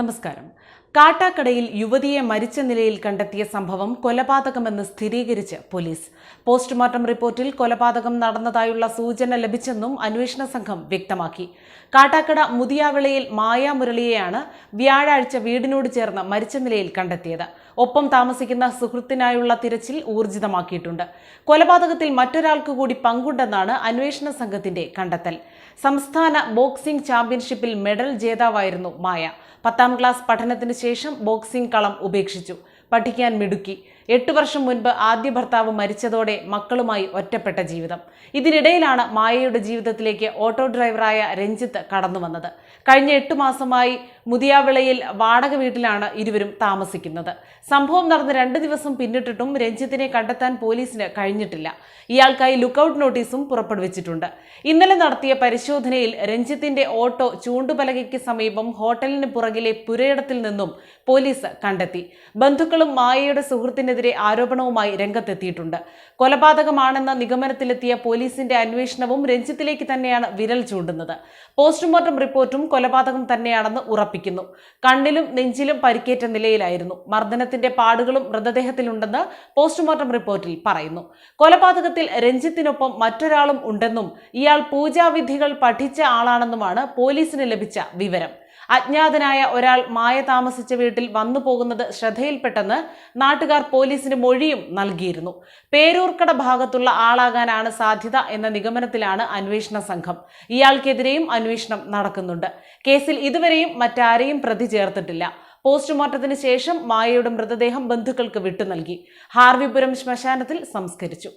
നമസ്കാരം. കാട്ടാക്കടയിൽ യുവതിയെ മരിച്ച നിലയിൽ കണ്ടെത്തിയ സംഭവം കൊലപാതകമെന്ന് സ്ഥിരീകരിച്ച് പോലീസ്. പോസ്റ്റ്മോർട്ടം റിപ്പോർട്ടിൽ കൊലപാതകം നടന്നതായുള്ള സൂചന ലഭിച്ചെന്നും അന്വേഷണ സംഘം വ്യക്തമാക്കി. കാട്ടാക്കട മുതിയാവിളയിൽ മായ മുരളിയെയാണ് വ്യാഴാഴ്ച വീടിനോട് ചേർന്ന് മരിച്ച നിലയിൽ കണ്ടെത്തിയത്. ഒപ്പം താമസിക്കുന്ന സുഹൃത്തിനായുള്ള തിരച്ചിൽ ഊർജിതമാക്കിയിട്ടുണ്ട്. കൊലപാതകത്തിൽ മറ്റൊരാൾക്ക് കൂടി പങ്കുണ്ടെന്നാണ് അന്വേഷണ സംഘത്തിന്റെ കണ്ടെത്തൽ. സംസ്ഥാന ബോക്സിംഗ് ചാമ്പ്യൻഷിപ്പിൽ മെഡൽ ജേതാവായിരുന്നു മായ. പത്താം ക്ലാസ് പഠനത്തിന് ശേഷം ബോക്സിംഗ് കളം ഉപേക്ഷിച്ചു. പഠിക്കാൻ മിടുക്കി. എട്ട് വർഷം മുൻപ് ആദ്യ ഭർത്താവ് മരിച്ചതോടെ മക്കളുമായി ഒറ്റപ്പെട്ട ജീവിതം. ഇതിനിടയിലാണ് മായയുടെ ജീവിതത്തിലേക്ക് ഓട്ടോ ഡ്രൈവറായ രഞ്ജിത്ത് കടന്നു വന്നത്. കഴിഞ്ഞ എട്ട് മാസമായി മുതിയാവിളയിൽ വാടക വീട്ടിലാണ് ഇരുവരും താമസിക്കുന്നത്. സംഭവം നടന്ന് രണ്ട് ദിവസം പിന്നിട്ടിട്ടും രഞ്ജിത്തിനെ കണ്ടെത്താൻ പോലീസിന് കഴിഞ്ഞിട്ടില്ല. ഇയാൾക്കായി ലുക്കൌട്ട് നോട്ടീസും പുറപ്പെടുവിച്ചിട്ടുണ്ട്. ഇന്നലെ നടത്തിയ പരിശോധനയിൽ രഞ്ജിത്തിന്റെ ഓട്ടോ ചൂണ്ടുപലകയ്ക്ക് സമീപം ഹോട്ടലിന് പുറകിലെ പുരയിടത്തിൽ നിന്നും പോലീസ് കണ്ടെത്തി. ബന്ധുക്കളും മായയുടെ സുഹൃത്തിനെതിരെ ആരോപണവുമായി രംഗത്തെത്തിയിട്ടുണ്ട്. കൊലപാതകമാണെന്ന നിഗമനത്തിലെത്തിയ പോലീസിന്റെ അന്വേഷണവും രഞ്ജിത്തിലേക്ക് തന്നെയാണ് വിരൽ ചൂണ്ടുന്നത്. പോസ്റ്റ്മോർട്ടം റിപ്പോർട്ടും കൊലപാതകം തന്നെയാണെന്ന് ഉറപ്പിക്കുന്നു. കണ്ണിലും നെഞ്ചിലും പരിക്കേറ്റ നിലയിലായിരുന്നു. മർദ്ദനത്തിന്റെ പാടുകളും മൃതദേഹത്തിലുണ്ടെന്ന് പോസ്റ്റ്മോർട്ടം റിപ്പോർട്ടിൽ പറയുന്നു. കൊലപാതകത്തിൽ രഞ്ജിത്തിനൊപ്പം മറ്റൊരാളും ഉണ്ടെന്നും ഇയാൾ പൂജാവിധികൾ പഠിച്ച ആളാണെന്നുമാണ് പോലീസിന് ലഭിച്ച വിവരം. അജ്ഞാതനായ ഒരാൾ മായ താമസിച്ച വീട്ടിൽ വന്നു പോകുന്നത് ശ്രദ്ധയിൽപ്പെട്ടെന്ന് നാട്ടുകാർ പോലീസിന് മൊഴിയും നൽകിയിരുന്നു. പേരൂർക്കട ഭാഗത്തുള്ള ആളാകാനാണ് സാധ്യത എന്ന നിഗമനത്തിലാണ് അന്വേഷണ സംഘം. ഇയാൾക്കെതിരെയും അന്വേഷണം നടക്കുന്നുണ്ട്. കേസിൽ ഇതുവരെയും മറ്റാരെയും പ്രതി ചേർത്തിട്ടില്ല. പോസ്റ്റ്മോർട്ടത്തിന് ശേഷം മായയുടെ മൃതദേഹം ബന്ധുക്കൾക്ക് വിട്ടു നൽകി. ഹാർവിപുരം ശ്മശാനത്തിൽ സംസ്കരിച്ചു.